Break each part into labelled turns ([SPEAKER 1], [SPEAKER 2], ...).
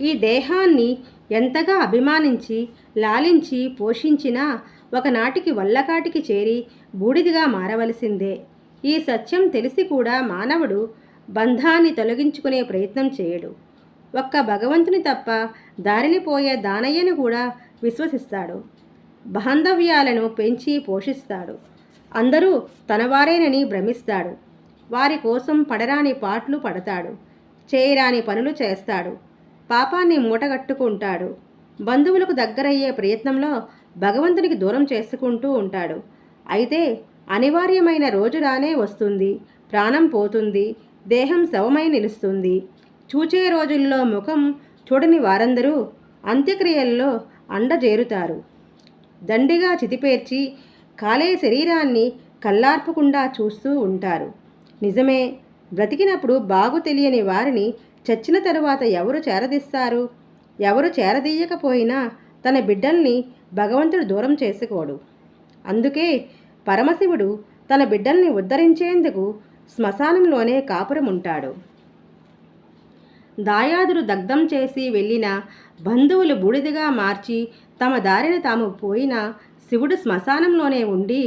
[SPEAKER 1] ఈ దేహాన్ని ఎంతగా అభిమానించి లాలించి పోషించినా ఒకనాటికి వల్లకాటికి చేరి బూడిదిగా మారవలసిందే. ఈ సత్యం తెలిసి కూడా మానవుడు బంధాన్ని తొలగించుకునే ప్రయత్నం చేయడు. ఒక్క భగవంతుని తప్ప దారిని పోయే దానయ్యను కూడా విశ్వసిస్తాడు. బాంధవ్యాలను పెంచి పోషిస్తాడు. అందరూ తనవారేనని భ్రమిస్తాడు. వారి కోసం పడరాని పాటలు పడతాడు. చేయరాని పనులు చేస్తాడు. పాపాన్ని మూటగట్టుకుంటాడు. బంధువులకు దగ్గరయ్యే ప్రయత్నంలో భగవంతునికి దూరం చేసుకుంటూ ఉంటాడు. అయితే అనివార్యమైన రోజు రానే వస్తుంది. ప్రాణం పోతుంది. దేహం శవమై నిలుస్తుంది. చూచే రోజుల్లో ముఖం చూడని వారందరూ అంత్యక్రియల్లో అండజేరుతారు. దండిగా చితిపేర్చి కాలే శరీరాన్ని కల్లార్పకుండా చూస్తూ ఉంటారు. నిజమే బ్రతికినప్పుడు బాగు తెలియని వారిని చచ్చిన తరువాత ఎవరు చేరదీస్తారు? ఎవరు చేరదీయకపోయినా తన బిడ్డల్ని భగవంతుడు దూరం చేసుకోడు. అందుకే పరమశివుడు తన బిడ్డల్ని ఉద్ధరించేందుకు శ్మశానంలోనే కాపురం ఉంటాడు దాయాదులు దగ్ధం చేసి వెళ్ళిన బంధువులు బూడిదగా మార్చి తమ దారిన తాము పోయిన శివుడు శ్మశానంలోనే ఉండి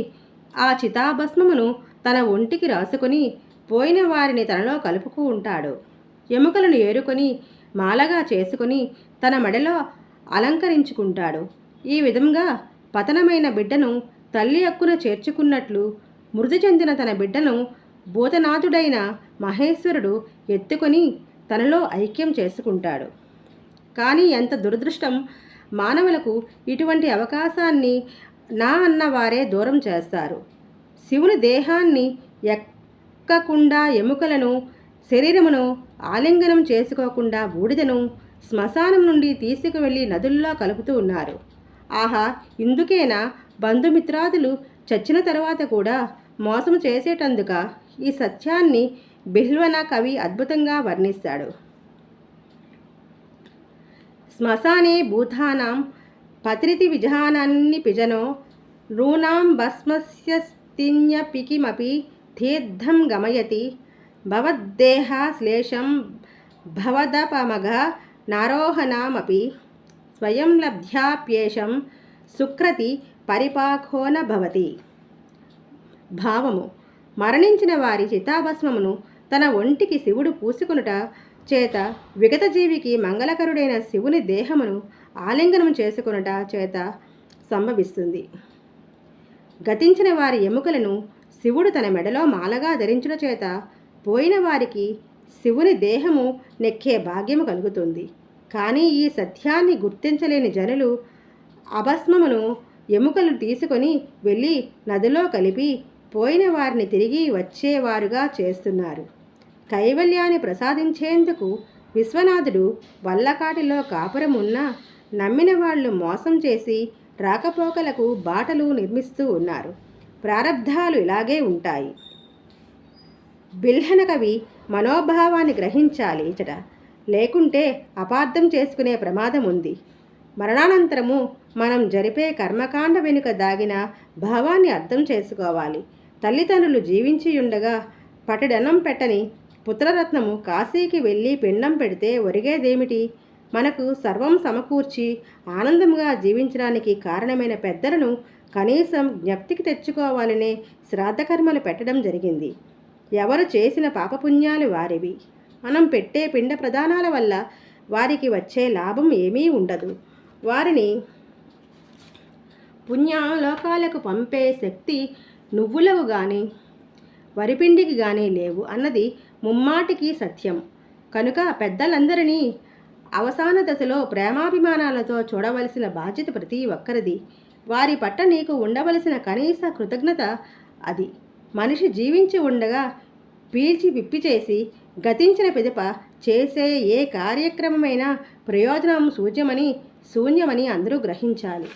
[SPEAKER 1] ఆ చితాభస్మమును తన ఒంటికి రాసుకుని పోయిన వారిని తనలో కలుపుకు ఉంటాడు. ఎముకలను ఏరుకొని మాలగా చేసుకొని తన మెడలో అలంకరించుకుంటాడు. ఈ విధంగా పతనమైన బిడ్డను తల్లి అక్కున చేర్చుకున్నట్లు మృతి చెందిన తన బిడ్డను భూతనాథుడైన మహేశ్వరుడు ఎత్తుకొని తనలో ఐక్యం చేసుకుంటాడు. కానీ ఎంత దురదృష్టం మానవులకు ఇటువంటి అవకాశాన్ని నా అన్నవారే దూరం చేస్తారు. శివుని దేహాన్ని ఎక్కకుండా ఎముకలను శరీరమును ఆలింగనం చేసుకోకుండా బూడిదను శ్మశానం నుండి తీసుకువెళ్ళి నదుల్లో కలుపుతూ ఉన్నారు. ఆహా ఇందుకేనా? బంధుమిత్రాదులు చచ్చిన తర్వాత కూడా మోసం చేసేటందుక ఈ సత్యాన్ని బిహ్వన కవి అద్భుతంగా వర్ణిస్తాడు. శ్మశానే భూతానాం పత్రితి విజానాన్ని పిజనో నూనాం భస్మస్య స్థిన్యపికిమపి తీర్థం గమయతి భవద్దేహ శ్లేషం భవదపమఘ నారోహణమపి స్వయం లబ్ధ్యాప్యేషం సుక్రతి పరిపాకోన భవతి భావము మరణించిన వారి చితాభస్మమును తన ఒంటికి శివుడు పూసుకొనుట చేత విగతజీవికి మంగళకరుడైన శివుని దేహమును ఆలింగనం చేసుకొనుట చేత సంభవిస్తుంది. గతించిన వారి ఎముకలను శివుడు తన మెడలో మాలగా ధరించుట చేత పోయిన వారికి శివుని దేహము నెక్కే భాగ్యము కలుగుతుంది. కానీ ఈ సత్యాన్ని గుర్తించలేని జనులు అభస్మమును ఎముకలు తీసుకొని వెళ్ళి నదిలో కలిపి పోయిన వారిని తిరిగి వచ్చేవారుగా చేస్తున్నారు. కైవల్యాన్ని ప్రసాదించేందుకు విశ్వనాథుడు వల్లకాటిలో కాపురం ఉన్న నమ్మిన వాళ్ళు మోసం చేసి రాకపోకలకు బాటలు నిర్మిస్తూ ఉన్నారు. ప్రారబ్ధాలు ఇలాగే ఉంటాయి. బిల్హన కవి మనోభావాన్ని గ్రహించాలి ఇచట లేకుంటే అపార్థం చేసుకునే ప్రమాదం ఉంది మరణానంతరము మనం జరిపే కర్మకాండ వెనుక దాగిన భావాన్ని అర్థం చేసుకోవాలి. తల్లిదండ్రులు జీవించి ఉండగా పటడన్నం పెట్టని పుత్రరత్నము కాశీకి వెళ్ళి పిండం పెడితే ఒరిగేదేమిటి? మనకు సర్వం సమకూర్చి ఆనందంగా జీవించడానికి కారణమైన పెద్దలను కనీసం జ్ఞప్తికి తెచ్చుకోవాలనే శ్రాద్ధకర్మలు పెట్టడం జరిగింది. ఎవరు చేసిన పాపపుణ్యాలు వారివి. మనం పెట్టే పిండ ప్రదానాల వల్ల వారికి వచ్చే లాభం ఏమీ ఉండదు. వారిని పుణ్యలోకాలకు పంపే శక్తి నువ్వులకు కానీ వరిపిండికి కానీ లేవు అన్నది ముమ్మాటికి సత్యం. కనుక పెద్దలందరినీ అవసాన దశలో ప్రేమాభిమానాలతో చూడవలసిన బాధ్యత ప్రతి ఒక్కరిది. వారి పట్ల నీకు ఉండవలసిన కనీస కృతజ్ఞత అది. మనిషి జీవించి ఉండగా పీల్చి విప్పి చేసి గతించిన పిదప చేసే ఏ కార్యక్రమమైనా ప్రయోజనం సూచ్యమని శూన్యమని అందరూ గ్రహించాలి.